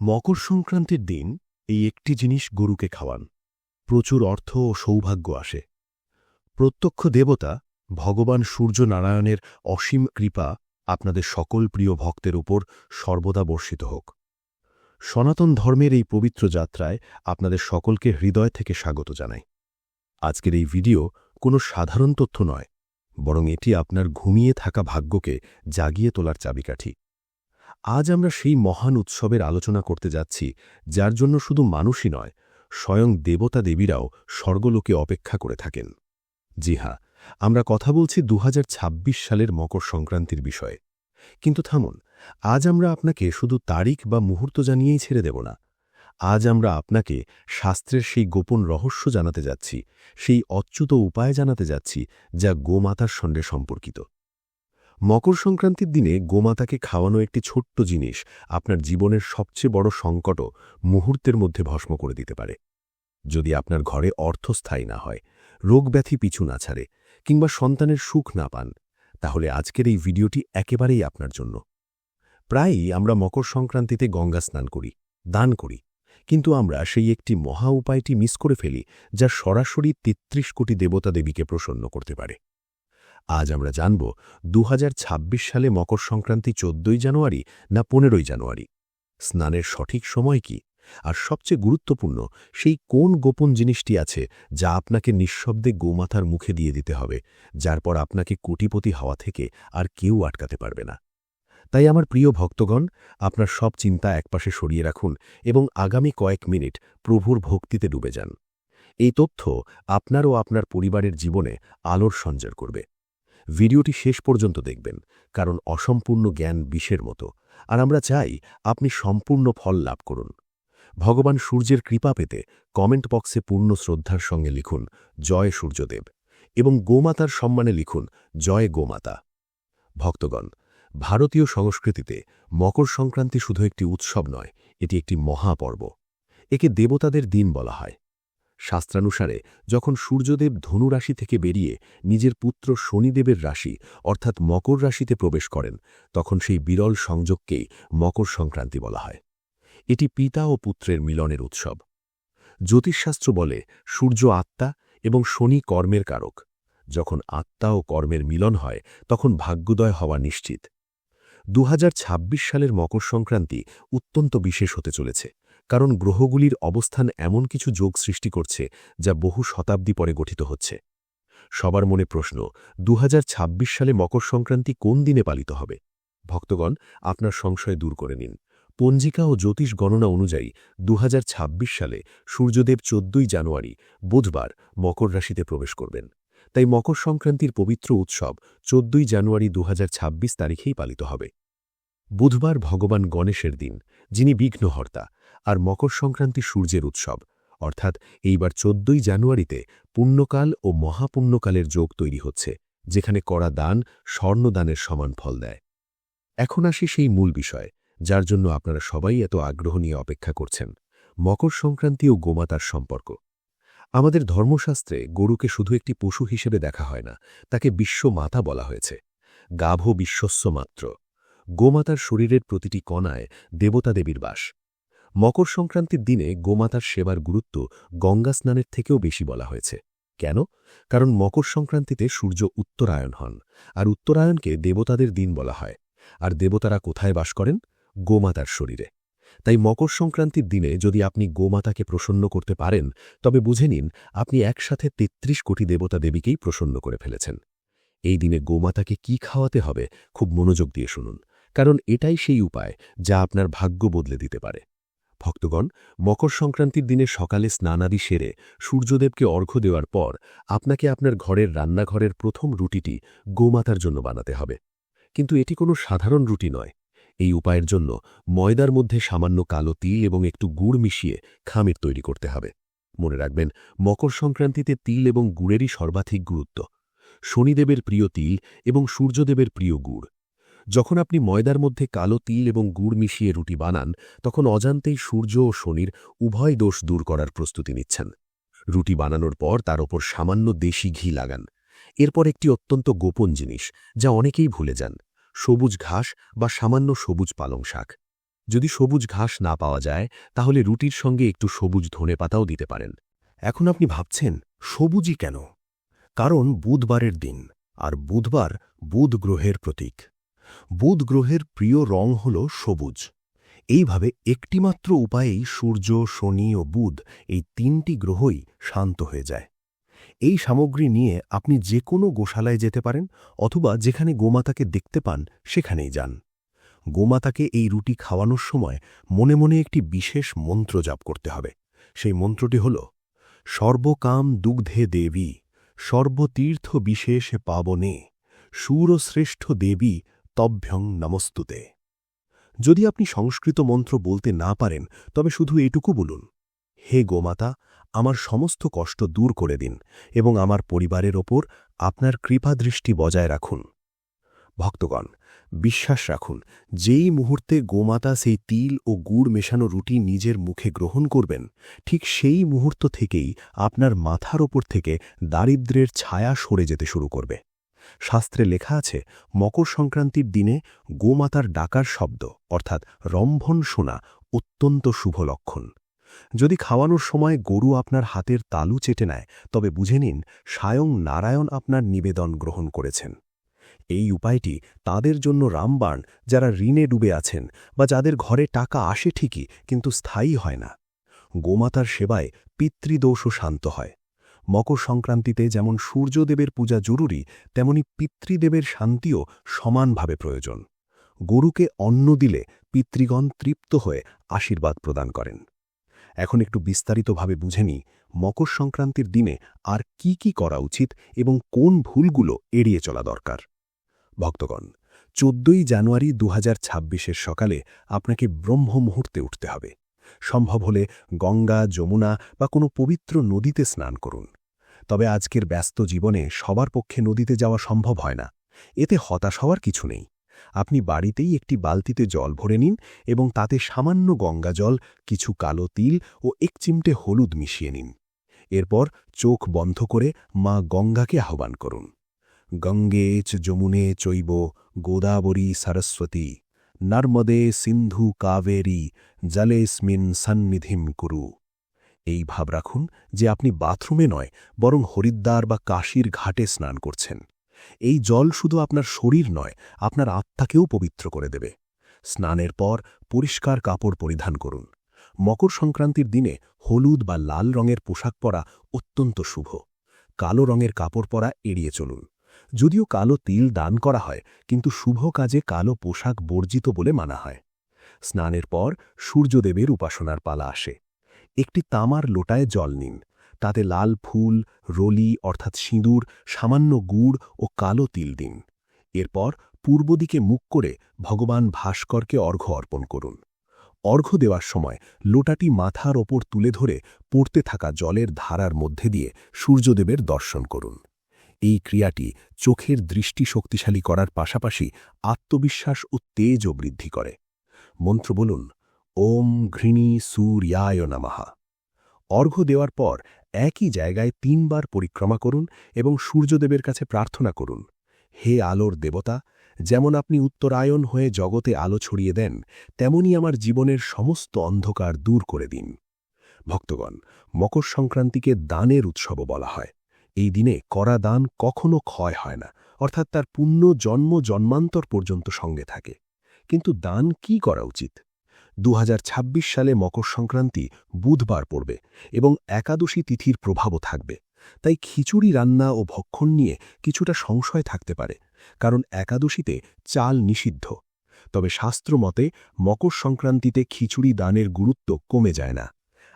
মকর সংক্রান্তির দিন এই একটি জিনিস গরুকে খাওয়ান। প্রচুর অর্থ ও সৌভাগ্য আসে। প্রত্যক্ষ দেবতা, ভগবান সূর্যনারায়ণের অসীম কৃপা আপনাদের সকল প্রিয় ভক্তের উপর সর্বদা বর্ষিত হোক। সনাতন ধর্মের এই পবিত্র যাত্রায় আপনাদের সকলকে হৃদয় থেকে স্বাগত জানাই। আজকের এই ভিডিও কোনো সাধারণ তথ্য নয়, বরং এটি আপনার ঘুমিয়ে থাকা ভাগ্যকে জাগিয়ে তোলার চাবিকাঠি। আজ আমরা সেই মহান উৎসবের আলোচনা করতে যাচ্ছি, যার জন্য শুধু মানুষই নয়, স্বয়ং দেবতা দেবীরাও স্বর্গলোকে অপেক্ষা করে থাকেন। জি হ্যাঁ আমরা কথা বলছি দু হাজার ছাব্বিশ সালের মকর সংক্রান্তির বিষয়ে। কিন্তু থামুন, আজ আমরা আপনাকে শুধু তারিখ বা মুহূর্ত জানিয়েই ছেড়ে দেব না। আজ আমরা আপনাকে শাস্ত্রের সেই গোপন রহস্য জানাতে যাচ্ছি, সেই অচ্যুত উপায় জানাতে যাচ্ছি, যা গোমাতার সঙ্গে সম্পর্কিত। মকর সংক্রান্তির দিনে গোমাতাকে খাওয়ানো একটি ছোট্ট জিনিস আপনার জীবনের সবচেয়ে বড় সংকটও মুহূর্তের মধ্যে ভস্ম করে দিতে পারে। যদি আপনার ঘরে অর্থ স্থায়ী না হয় রোগব্যাধি পিছু না ছাড়ে, কিংবা সন্তানের সুখ না পান, তাহলে আজকের এই ভিডিওটি একেবারেই আপনার জন্য। প্রায়ই আমরা মকর সংক্রান্তিতে গঙ্গা স্নান করি, দান করি, কিন্তু আমরা সেই একটি মহা উপায়টি মিস করে ফেলি যা সরাসরি তেত্রিশ কোটি দেবতা দেবীকে প্রসন্ন করতে পারে। আজ আমরা জানব দু হাজার ছাব্বিশ সালে মকর সংক্রান্তি চোদ্দই জানুয়ারি না পনেরোই জানুয়ারি। স্নানের সঠিক সময় কি? আর সবচেয়ে গুরুত্বপূর্ণ, সেই কোন গোপন জিনিসটি আছে যা আপনাকে নিঃশব্দে গোমাতার মুখে দিয়ে দিতে হবে, যার পর আপনাকে কোটিপতি হওয়া থেকে আর কেউ আটকাতে পারবে না। তাই আমার প্রিয় ভক্তগণ, আপনার সব চিন্তা একপাশে সরিয়ে রাখুন এবং আগামী কয়েক মিনিট প্রভুর ভক্তিতে ডুবে যান। এই তথ্য আপনার ও আপনার পরিবারের জীবনে আলোর সঞ্চার করবে। ভিডিওটি শেষ পর্যন্ত দেখবেন, কারণ অসম্পূর্ণ জ্ঞান বিষের মতো। আর আমরা চাই আপনি সম্পূর্ণ ফল লাভ করুন। ভগবান সূর্যের কৃপা পেতে কমেন্ট বক্সে পূর্ণ শ্রদ্ধার সঙ্গে লিখুন, জয় সূর্যদেব এবং গোমাতার সম্মানে লিখুন, জয় গোমাতা ভক্তগণ, ভারতীয় সংস্কৃতিতে মকর সংক্রান্তি শুধু একটি উৎসব নয়, এটি একটি মহাপর্ব। একে দেবতাদের দিন বলা হয়। শাস্ত্রানুসারে, যখন সূর্যদেব ধনু রাশি থেকে বেরিয়ে নিজের পুত্র শনিদেবের রাশি, অর্থাৎ মকর রাশিতে প্রবেশ করেন, তখন সেই বিরল সংযোগকেই মকর সংক্রান্তি বলা হয়। এটি পিতা ও পুত্রের মিলনের উৎসব। জ্যোতিষশাস্ত্র বলে সূর্য আত্মা এবং শনি কর্মের কারক। যখন আত্মা ও কর্মের মিলন হয়, তখন ভাগ্যোদয় হওয়া নিশ্চিত। দু হাজার ছাব্বিশ সালের মকর সংক্রান্তি অত্যন্ত বিশেষ হতে চলেছে। কারণ গ্রহগুলির অবস্থান এমন কিছু যোগ সৃষ্টি করছে, যা বহু শতাব্দী পরে গঠিত হচ্ছে। সবার মনে প্রশ্ন, দুহাজার ছাব্বিশ সালে মকর সংক্রান্তি কোন দিনে পালিত হবে? ভক্তগণ, আপনার সংশয় দূর করে নিন। পঞ্জিকা ও জ্যোতিষ গণনা অনুযায়ী, দুহাজার ছাব্বিশ সালে সূর্যদেব চোদ্দই জানুয়ারি, বুধবার, মকর রাশিতে প্রবেশ করবেন। তাই মকর সংক্রান্তির পবিত্র উৎসব চোদ্দই জানুয়ারি দুহাজার ছাব্বিশ তারিখেই পালিত হবে। বুধবার ভগবান গণেশের দিন, যিনি বিঘ্নহর্তা আর মকর সংক্রান্তি সূর্যের উৎসব। অর্থাৎ এইবার চোদ্দই জানুয়ারিতে পুণ্যকাল ও মহাপুণ্যকালের যোগ তৈরি হচ্ছে, যেখানে করা দান স্বর্ণদানের সমান ফল দেয়। এখন আসি সেই মূল বিষয়, যার জন্য আপনারা সবাই এত আগ্রহ নিয়ে অপেক্ষা করছেন, মকর সংক্রান্তি ও গোমাতার সম্পর্ক। আমাদের ধর্মশাস্ত্রে গরুকে শুধু একটি পশু হিসেবে দেখা হয় না, তাকে বিশ্ব মাতা বলা হয়েছে। গাভ বিশ্বস্ব মাত্র। গোমাতার শরীরের প্রতিটি কণায় দেবতা দেবীর বাস। মকর সংক্রান্তির দিনে গোমাতার সেবার গুরুত্ব গঙ্গা স্নানের থেকেও বেশি বলা হয়েছে। কেন? কারণ মকর সংক্রান্তিতে সূর্য উত্তরায়ণ হন, আর উত্তরায়ণকে দেবতাদের দিন বলা হয়। আর দেবতারা কোথায় বাস করেন? গোমাতার শরীরে। তাই মকর সংক্রান্তির দিনে যদি আপনি গোমাতাকে প্রসন্ন করতে পারেন, তবে বুঝে নিন আপনি একসাথে ৩৩ কোটি দেবতা দেবীকেই প্রসন্ন করে ফেলেছেন। এই দিনে গোমাতাকে কি খাওয়াতে হবে খুব মনোযোগ দিয়ে শুনুন, কারণ এটাই সেই উপায় যা আপনার ভাগ্য বদলে দিতে পারে। ভক্তগণ মকর সংক্রান্তির দিনে সকালে স্নানাদি সেরে সূর্যদেবকে অর্ঘ্য দেওয়ার পর আপনাকে আপনার ঘরের রান্নাঘরের প্রথম রুটিটি গোমাতার জন্য বানাতে হবে। কিন্তু এটি কোনো সাধারণ রুটি নয়। এই উপায়ের জন্য ময়দার মধ্যে সামান্য কালো তিল এবং একটু গুড় মিশিয়ে খামির তৈরি করতে হবে। মনে রাখবেন মকর সংক্রান্তিতে তিল এবং গুড়েরই সর্বাধিক গুরুত্ব। শনিদেবের প্রিয় তিল এবং সূর্যদেবের প্রিয় গুড়। যখন আপনি ময়দার মধ্যে কালো তিল এবং গুড় মিশিয়ে রুটি বানান, তখন অজান্তেই সূর্য ও শনির উভয় দোষ দূর করার প্রস্তুতি নিচ্ছেন। রুটি বানানোর পর তার ওপর সামান্য দেশি ঘি লাগান। এরপর একটি অত্যন্ত গোপন জিনিস, যা অনেকেই ভুলে যান, সবুজ ঘাস বা সামান্য সবুজ পালং শাক। যদি সবুজ ঘাস না পাওয়া যায়, তাহলে রুটির সঙ্গে একটু সবুজ ধনে পাতাও দিতে পারেন। এখন আপনি ভাবছেন, সবুজই কেন? কারণ বুধবারের দিন, আর বুধবার বুধ গ্রহের প্রতীক। বুধ গ্রহের প্রিয় রং হল সবুজ। এইভাবে একটিমাত্র উপায়েই সূর্য, শনি ও বুধ এই তিনটি গ্রহই শান্ত হয়ে যায়। এই সামগ্রী নিয়ে আপনি যে কোনো গোশালায় যেতে পারেন অথবা যেখানে গোমাতাকে দেখতে পান সেখানেই যান। গোমাতাকে এই রুটি খাওয়ানোর সময় মনে মনে একটি বিশেষ মন্ত্র জাপ করতে হবে। সেই মন্ত্রটি হল, সর্বকাম দুগ্ধে দেবী, সর্বতীর্থ বিশেষে পাবনে, সুরশ্রেষ্ঠ দেবী তভ্যং নমস্তুতে। যদি আপনি সংস্কৃত মন্ত্র বলতে না পারেন, তবে শুধু এটুকু বলুন। হে গোমাতা, আমার সমস্ত কষ্ট দূর করে দিন এবং আমার পরিবারের ওপর আপনার কৃপাদৃষ্টি বজায় রাখুন। ভক্তগণ, বিশ্বাস রাখুন, যেই মুহূর্তে গোমাতা সেই তিল ও গুড় মেশানো রুটি নিজের মুখে গ্রহণ করবেন, ঠিক সেই মুহূর্ত থেকেই আপনার মাথার ওপর থেকে দারিদ্র্যের ছায়া সরে যেতে শুরু করবে। শাস্ত্রে লেখা আছে, মকর সংক্রান্তির দিনে গোমাতার ডাকার শব্দ, অর্থাৎ রম্ভন শোনা অত্যন্ত শুভ লক্ষণ। যদি খাওয়ানোর সময় গরু আপনার হাতের তালু চেটে নেয়, তবে বুঝে নিন স্বয়ং নারায়ণ আপনার নিবেদন গ্রহণ করেছেন। এই উপায়টি তাদের জন্য রামবাণ যারা ঋণে ডুবে আছেন বা যাদের ঘরে টাকা আসে ঠিকই, কিন্তু স্থায়ী হয় না। গোমাতার সেবায় পিতৃদোষও শান্ত হয়। মকর সংক্রান্তিতে যেমন সূর্যদেবের পূজা জরুরি, তেমনি পিতৃদেবের শান্তিও সমানভাবে প্রয়োজন। গরুকে অন্ন দিলে পিতৃগণ তৃপ্ত হয়ে আশীর্বাদ প্রদান করেন। এখন একটু বিস্তারিতভাবে বুঝে নিই, মকর সংক্রান্তির দিনে আর কি কি করা উচিত এবং কোন ভুলগুলো এড়িয়ে চলা দরকার। ভক্তগণ, চোদ্দই জানুয়ারি দু হাজার সকালে আপনাকে ব্রহ্ম মুহূর্তে উঠতে হবে। সম্ভব হলে গঙ্গা, যমুনা বা কোনো পবিত্র নদীতে স্নান করুন। তবে আজকের ব্যস্ত জীবনে সবার পক্ষে নদীতে যাওয়া সম্ভব হয় না। এতে হতাশ হওয়ার কিছু নেই। আপনি বাড়িতেই একটি বালতিতে জল ভরে নিন এবং তাতে সামান্য গঙ্গা জল, কিছু কালো তিল ও এক চিমটে হলুদ মিশিয়ে নিন। এরপর চোখ বন্ধ করে মা গঙ্গাকে আহ্বান করুন। গঙ্গে চ যমুনে চৈব গোদাবরী সরস্বতী। নর্মদে সিন্ধু কাবেরী, জলেস্মিন সন্নিধিম কুরু। এই ভাব রাখুন যে আপনি বাথরুমে নয়, বরং হরিদ্বার বা কাশীর ঘাটে স্নান করছেন। এই জল শুধু আপনার শরীর নয়, আপনার আত্মাকেও পবিত্র করে দেবে। স্নানের পর পরিষ্কার কাপড় পরিধান করুন। মকর সংক্রান্তির দিনে হলুদ বা লাল রঙের পোশাক পরা অত্যন্ত শুভ। কালো রঙের কাপড় পরা এড়িয়ে চলুন। যদিও কালো তিল দান করা হয়, কিন্তু শুভ কাজে কালো পোশাক বর্জিত বলে মানা হয়। স্নানের পর সূর্যদেবের উপাসনার পালা আসে। একটি তামার লোটায় জল নিন। তাতে লাল ফুল, রলি অর্থাৎ সিঁদুর, সামান্য গুড় ও কালো তিল দিন। এরপর পূর্ব দিকে মুখ করে ভগবান ভাস্করকে অর্ঘ্য অর্পণ করুন। অর্ঘ্য দেওয়ার সময় লোটাটি মাথার ওপর তুলে ধরে পড়তে থাকা জলের ধারার মধ্যে দিয়ে সূর্যদেবের দর্শন করুন। এই ক্রিয়াটি চোখের দৃষ্টি শক্তিশালী করার পাশাপাশি আত্মবিশ্বাস ও তেজও বৃদ্ধি করে। মন্ত্র বলুন, ওম ঘৃণী সূর্যায় নামাহা অর্ঘ্য দেওয়ার পর একই জায়গায় তিনবার পরিক্রমা করুন এবং সূর্যদেবের কাছে প্রার্থনা করুন। হে আলোর দেবতা, যেমন আপনি উত্তরায়ণ হয়ে জগতে আলো ছড়িয়ে দেন, তেমনি আমার জীবনের সমস্ত অন্ধকার দূর করে দিন। ভক্তগণ, মকর সংক্রান্তিকে দানের উৎসবও বলা হয়। এই দিনে করা দান কখনো ক্ষয় হয় না, অর্থাৎ তার পুণ্য জন্ম জন্মান্তর পর্যন্ত সঙ্গে থাকে। কিন্তু দান কি করা উচিত? দু হাজার ছাব্বিশ সালে মকর সংক্রান্তি বুধবার পড়বে এবং একাদশী তিথির প্রভাবও থাকবে। তাই খিচুড়ি রান্না ও ভক্ষণ নিয়ে কিছুটা সংশয় থাকতে পারে, কারণ একাদশীতে চাল নিষিদ্ধ। তবে শাস্ত্রমতে মকর সংক্রান্তিতে খিচুড়ি দানের গুরুত্ব কমে যায় না।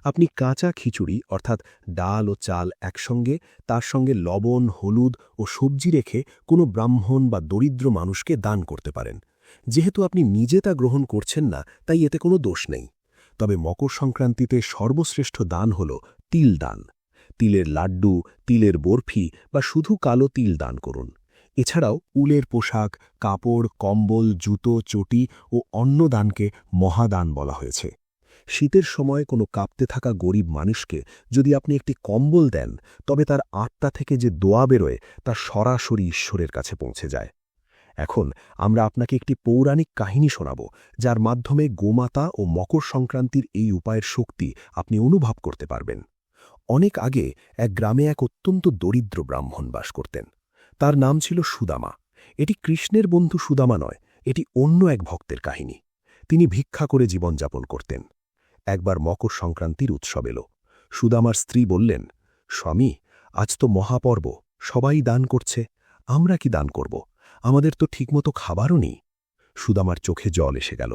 আপনি কাঁচা খিচুড়ি, অর্থাৎ ডাল ও চাল একসঙ্গে, তার সঙ্গে লবণ, হলুদ ও সবজি রেখে কোনো ব্রাহ্মণ বা দরিদ্র মানুষকে দান করতে পারেন। যেহেতু আপনি নিজে তা গ্রহণ করছেন না, তাই এতে কোনো দোষ নেই। তবে মকর সংক্রান্তিতে সর্বশ্রেষ্ঠ দান হল তিল দান। তিলের লাড্ডু, তিলের বরফি বা শুধু কালো তিল দান করুন। এছাড়াও উলের পোশাক, কাপড়, কম্বল, জুতো, চটি ও অন্ন দানকে মহাদান বলা হয়েছে। শীতের সময় কোনো কাঁপতে থাকা গরিব মানুষকে যদি আপনি একটি কম্বল দেন, তবে তার আত্মা থেকে যে দোয়া বেরোয়, তা সরাসরি ঈশ্বরের কাছে পৌঁছে যায়। এখন আমরা আপনাকে একটি পৌরাণিক কাহিনী শোনাব, যার মাধ্যমে গোমাতা ও মকর সংক্রান্তির এই উপায়ের শক্তি আপনি অনুভব করতে পারবেন। অনেক আগে এক গ্রামে এক অত্যন্ত দরিদ্র ব্রাহ্মণ বাস করতেন। তার নাম ছিল সুদামা। এটি কৃষ্ণের বন্ধু সুদামা নয়, এটি অন্য এক ভক্তের কাহিনী। তিনি ভিক্ষা করে জীবনযাপন করতেন। একবার মকর সংক্রান্তির উৎসব এলো। সুদামার স্ত্রী বললেন, স্বামী, আজ তো মহাপর্ব, সবাই দান করছে, আমরা কি দান করব? আমাদের তো ঠিকমতো খাবারও নেই। সুদামার চোখে জল এসে গেল।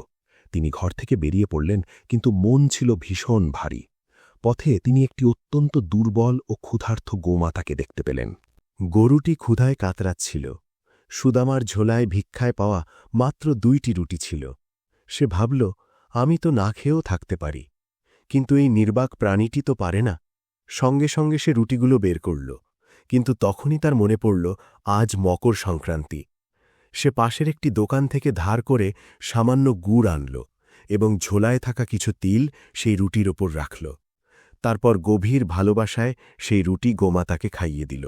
তিনি ঘর থেকে বেরিয়ে পড়লেন, কিন্তু মন ছিল ভীষণ ভারী। পথে তিনি একটি অত্যন্ত দুর্বল ও ক্ষুধার্থ গোমাতাকে দেখতে পেলেন। গরুটি ক্ষুধায় কাতরাচ্ছিল। সুদামার ঝোলায় ভিক্ষায় পাওয়া মাত্র দুইটি রুটি ছিল। সে ভাবল আমি তো না খেয়েও থাকতে পারি। কিন্তু এই নির্বাক প্রাণীটি তো পারে না। সঙ্গে সঙ্গে সে রুটিগুলো বের করল। কিন্তু তখনই তার মনে পড়ল, আজ মকর সংক্রান্তি। সে পাশের একটি দোকান থেকে ধার করে সামান্য গুড় আনল এবং ঝোলায় থাকা কিছু তিল সেই রুটির ওপর রাখল। তারপর গভীর ভালোবাসায় সেই রুটি গোমাতাকে খাইয়ে দিল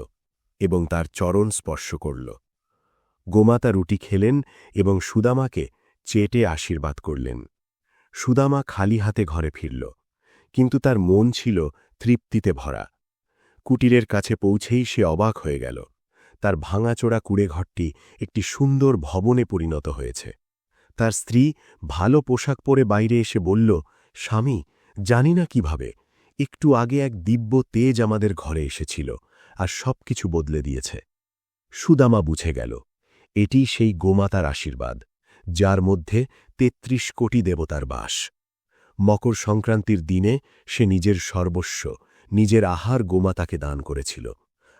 এবং তার চরণ স্পর্শ করল। গোমাতা রুটি খেলেন এবং সুদামাকে চেটে আশীর্বাদ করলেন। সুদামা খালি হাতে ঘরে ফিরল, কিন্তু তার মন ছিল তৃপ্তিতে ভরা। কুটিরের কাছে পৌঁছেই সে অবাক হয়ে গেল। তার ভাঙাচোড়া কুড়েঘরটি একটি সুন্দর ভবনে পরিণত হয়েছে। তার স্ত্রী ভালো পোশাক পরে বাইরে এসে বলল, স্বামী, জানি না কীভাবে। একটু আগে এক দিব্য তেজ আমাদের ঘরে এসেছিল আর সব কিছু বদলে দিয়েছে। সুদামা বুঝে গেল এটি সেই গোমাতার আশীর্বাদ, যার মধ্যে তেত্রিশ কোটি দেবতার বাস। মকর সংক্রান্তির দিনে সে নিজের সর্বস্ব, নিজের আহার গোমাতাকে দান করেছিল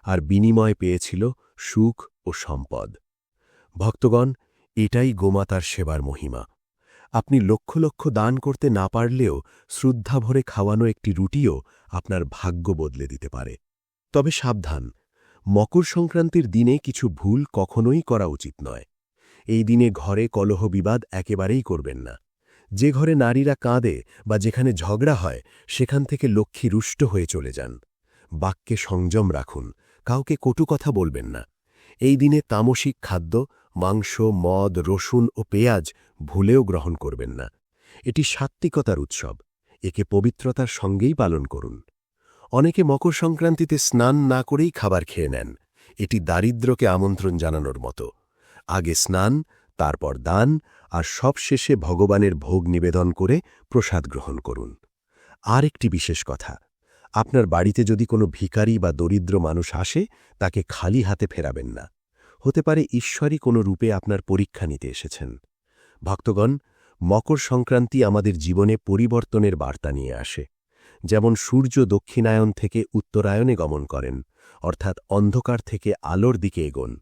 আর বিনিময় পেয়েছিল সুখ ও সম্পদ। ভক্তগণ, এটাই গোমাতার সেবার মহিমা। আপনি লক্ষ লক্ষ দান করতে না পারলেও শ্রদ্ধাভরে খাওয়ানো একটি রুটিও আপনার ভাগ্য বদলে দিতে পারে। তবে সাবধান, মকর সংক্রান্তির দিনে কিছু ভুল কখনোই করা উচিত নয়। এই দিনে ঘরে কলহ বিবাদ একেবারেই করবেন না। যে ঘরে নারীরা কাঁদে বা যেখানে ঝগড়া হয়, সেখান থেকে লক্ষ্মী রুষ্ট হয়ে চলে যান। বাক্যে সংযম রাখুন, কাউকে কটু কথা বলবেন না। এই দিনে তামসিক খাদ্য, মাংস, মদ, রসুন ও পেঁয়াজ ভুলেও গ্রহণ করবেন না। এটি সাত্ত্বিকতার উৎসব, একে পবিত্রতার সঙ্গেই পালন করুন। অনেকে মকর সংক্রান্তিতে স্নান না করেই খাবার খেয়ে নেন, এটি দারিদ্র্যকে আমন্ত্রণ জানানোর মতো। আগে স্নান, তারপর দান, আর সবশেষে ভগবানের ভোগ নিবেদন করে প্রসাদ গ্রহণ করুন। আর একটি বিশেষ কথা, আপনার বাড়িতে যদি কোনো ভিকারি বা দরিদ্র মানুষ আসে, তাকে খালি হাতে ফেরাবেন না। হতে পারে ঈশ্বরই কোনো রূপে আপনার পরীক্ষা নিতে এসেছেন। ভক্তগণ, মকর সংক্রান্তি আমাদের জীবনে পরিবর্তনের বার্তা নিয়ে আসে। যেমন সূর্য দক্ষিণায়ন থেকে উত্তরায়ণে গমন করেন, অর্থাৎ অন্ধকার থেকে আলোর দিকে এগোন।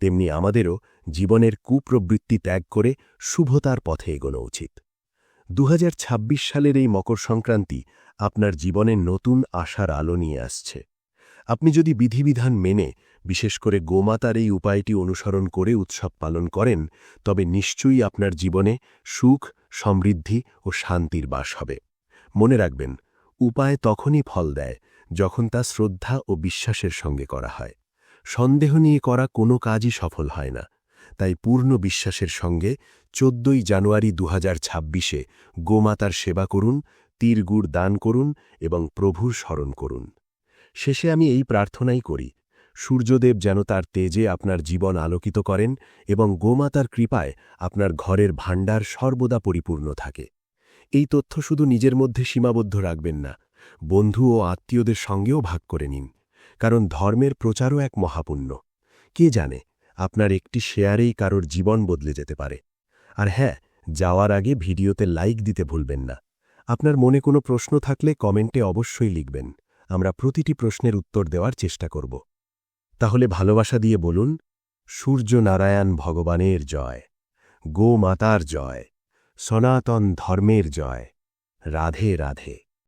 তেমনি আমাদেরও জীবনের কুপ্রবৃত্তি ত্যাগ করে শুভতার পথে এগোনো উচিত। দু হাজার ছাব্বিশ সালের এই মকর সংক্রান্তি আপনার জীবনে নতুন আশার আলো নিয়ে আসছে। আপনি যদি বিধিবিধান মেনে, বিশেষ করে গোমাতার এই উপায়টি অনুসরণ করে উৎসব পালন করেন, তবে নিশ্চয়ই আপনার জীবনে সুখ, সমৃদ্ধি ও শান্তির বাস হবে। মনে রাখবেন, উপায় তখনই ফল দেয় যখন তা শ্রদ্ধা ও বিশ্বাসের সঙ্গে করা হয়। সন্দেহ নিয়ে করা কোনো কাজই সফল হয় না। তাই পূর্ণ বিশ্বাসের সঙ্গে চোদ্দই জানুয়ারি দু হাজার ছাব্বিশে গোমাতার সেবা করুন তীরগুড় দান করুন এবং প্রভুর স্মরণ করুন। শেষে আমি এই প্রার্থনাই করি, সূর্যদেব যেন তার তেজে আপনার জীবন আলোকিত করেন এবং গোমাতার কৃপায় আপনার ঘরের ভাণ্ডার সর্বদা পরিপূর্ণ থাকে। এই তথ্য শুধু নিজের মধ্যে সীমাবদ্ধ রাখবেন না, বন্ধু ও আত্মীয়দের সঙ্গেও ভাগ করে নিন। কারণ ধর্মের প্রচারও এক মহাপুণ্য। কে জানে, আপনার একটি শেয়ারেই কারোর জীবন বদলে যেতে পারে। আর হ্যাঁ যাওয়ার আগে ভিডিওতে লাইক দিতে ভুলবেন না। আপনার মনে কোনো প্রশ্ন থাকলে কমেন্টে অবশ্যই লিখবেন। আমরা প্রতিটি প্রশ্নের উত্তর দেওয়ার চেষ্টা করব। তাহলে ভালোবাসা দিয়ে বলুন, সূর্য নারায়ণ ভগবানের জয়, গো মাতার জয়, সনাতন ধর্মের জয়, রাধে রাধে।